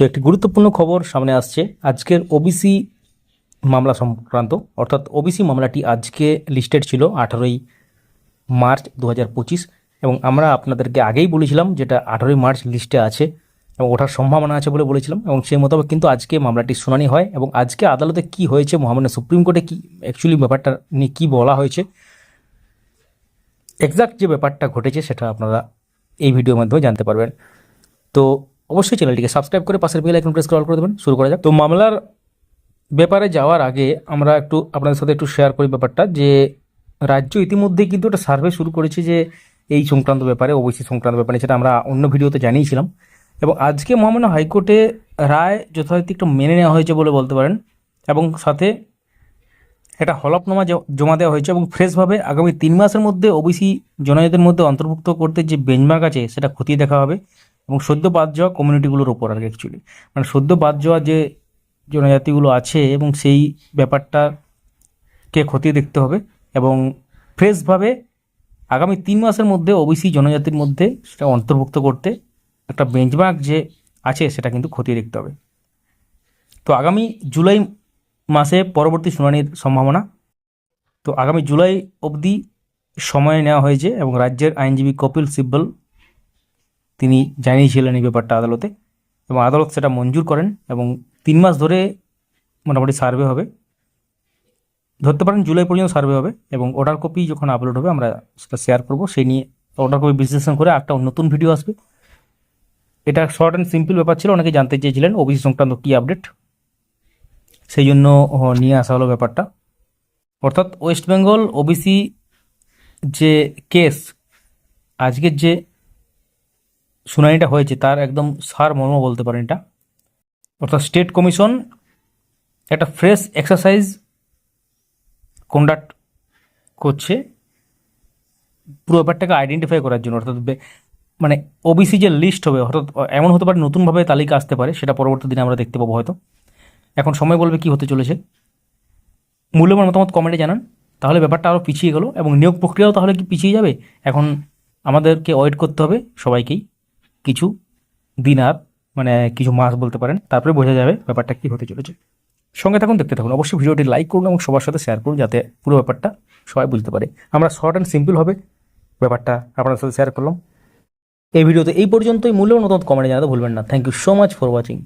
তো একটি গুরুত্বপূর্ণ খবর সামনে আসছে। আজকের ওবিসি মামলা সংক্রান্ত, অর্থাৎ ওবিসি মামলাটি আজকে লিস্টেড ছিল আঠারোই মার্চ দু হাজার পঁচিশ এবং আমরা আপনাদেরকে আগেই বলেছিলাম যেটা আঠারোই মার্চ লিস্টে আছে এবং ওঠার সম্ভাবনা আছে বলে বলেছিলাম এবং সেই মোতাবেক কিন্তু আজকে মামলাটির শুনানি হয় এবং আজকে আদালতে কি হয়েছে, মহামান্য সুপ্রিম কোর্টে কি অ্যাকচুয়ালি ব্যাপারটা নিয়ে কী বলা হয়েছে এক্সাক্ট যে ব্যাপারটা ঘটেছে সেটা আপনারা এই ভিডিওর মাধ্যমে জানতে পারবেন। তো অবশ্যই চ্যানেলটিকে সাবস্ক্রাইব করে পাশের বেল আইকন প্রেস কল করে দেবেন। শুরু করা যাক। তো মামলার ব্যাপারে যাওয়ার আগে আমরা একটু আপনাদের সাথে একটু শেয়ার করি ব্যাপারটা যে রাজ্য ইতিমধ্যেই কিন্তু একটা সার্ভে শুরু করেছে যে এই সংক্রান্ত ব্যাপারে ওবিসি সংক্রান্ত ব্যাপারে সেটা আমরা অন্য ভিডিওতে জানিয়েছিলাম। এবং আজকে মহামান্য হাইকোর্টে রায় যথারীতি একটু মেনে নেওয়া হয়েছে বলে বলতে পারেন। এবং সাথে একটা হলফনামা জমা দেওয়া হয়েছে এবং ফ্রেশভাবে আগামী তিন মাসের মধ্যে ওবিসি জনজাতির মধ্যে অন্তর্ভুক্ত করতে যে বেঞ্চমার্ক আছে, সেটা খতিয়ে দেখা হবে। এবং সদ্য বাদ যাওয়া কমিউনিটিগুলোর ওপর আর কি অ্যাকচুয়ালি মানে সদ্য বাদ যাওয়া যে জনজাতিগুলো আছে এবং সেই ব্যাপারটাকে খতিয়ে দেখতে হবে এবং ফ্রেশভাবে আগামী তিন মাসের মধ্যে ওবিসি জনজাতির মধ্যে সেটা অন্তর্ভুক্ত করতে একটা বেঞ্চমার্ক যে আছে সেটা কিন্তু খতিয়ে দেখতে হবে। তো আগামী জুলাই মাসে পরবর্তী শুনানির সম্ভাবনা। তো আগামী জুলাই অবধি সময় নেওয়া হয়েছে এবং রাজ্যের আইনজীবী কপিল সিব্বল তিনি জানিয়েছিলেন এই ব্যাপারটা আদালতে এবং আদালত সেটা মঞ্জুর করেন এবং তিন মাস ধরে মোটামুটি সার্ভে হবে। ধরতে পারেন জুলাই পর্যন্ত সার্ভে হবে এবং অর্ডার কপি যখন আপলোড হবে আমরা সেটা শেয়ার করব। সেই নিয়ে অর্ডার কপি বিশ্লেষণ করে একটা নতুন ভিডিও আসবে। এটা শর্ট অ্যান্ড সিম্পল ব্যাপার ছিল, অনেকে জানতে চেয়েছিলেন ওবিসি সংক্রান্ত কী আপডেট সেই জন্য নিয়ে আসা হলো ব্যাপারটা। অর্থাৎ ওয়েস্ট বেঙ্গল ওবিসি যে কেস আজকের যে শুনানিটা হয়েছে, তার একদম সার মর্ম বলতে পারেন এটা। অর্থাৎ স্টেট কমিশন একটা ফ্রেশ এক্সারসাইজ কন্ডাক্ট করছে পুরো ব্যাপারটাকে আইডেন্টিফাই করার জন্য। অর্থাৎ মানে ওবিসি যে লিস্ট হবে, অর্থাৎ এমন হতে পারে নতুনভাবে তালিকা আসতে পারে, সেটা পরবর্তী দিনে আমরা দেখতে পাবো হয়তো। এখন সময় বলবে কি হতে চলেছে। মূল্যবান মতামত কমেন্টে জানান, তাহলে ব্যাপারটা আরও পিছিয়ে গেল এবং নিয়োগ প্রক্রিয়াও তাহলে কি পিছিয়ে যাবে? এখন আমাদেরকে ওয়েট করতে হবে সবাইকেই। কিছু দিন আর মানে কিছু মাস বলতে পারেন, তারপরে বোঝা যাবে ব্যাপারটা কী হতে চলেছে। সঙ্গে থাকুন, দেখতে থাকুন। অবশ্যই ভিডিওটি লাইক করুন এবং সবার সাথে শেয়ার করুন যাতে পুরো ব্যাপারটা সবাই বুঝতে পারে। আমরা শর্ট অ্যান্ড সিম্পল হবে, ব্যাপারটা আপনার সাথে শেয়ার করলাম। এই ভিডিওতে এই পর্যন্তই। মূল্য নতুন কমেন্টে জানাতে ভুলবেন না। Thank you so much for watching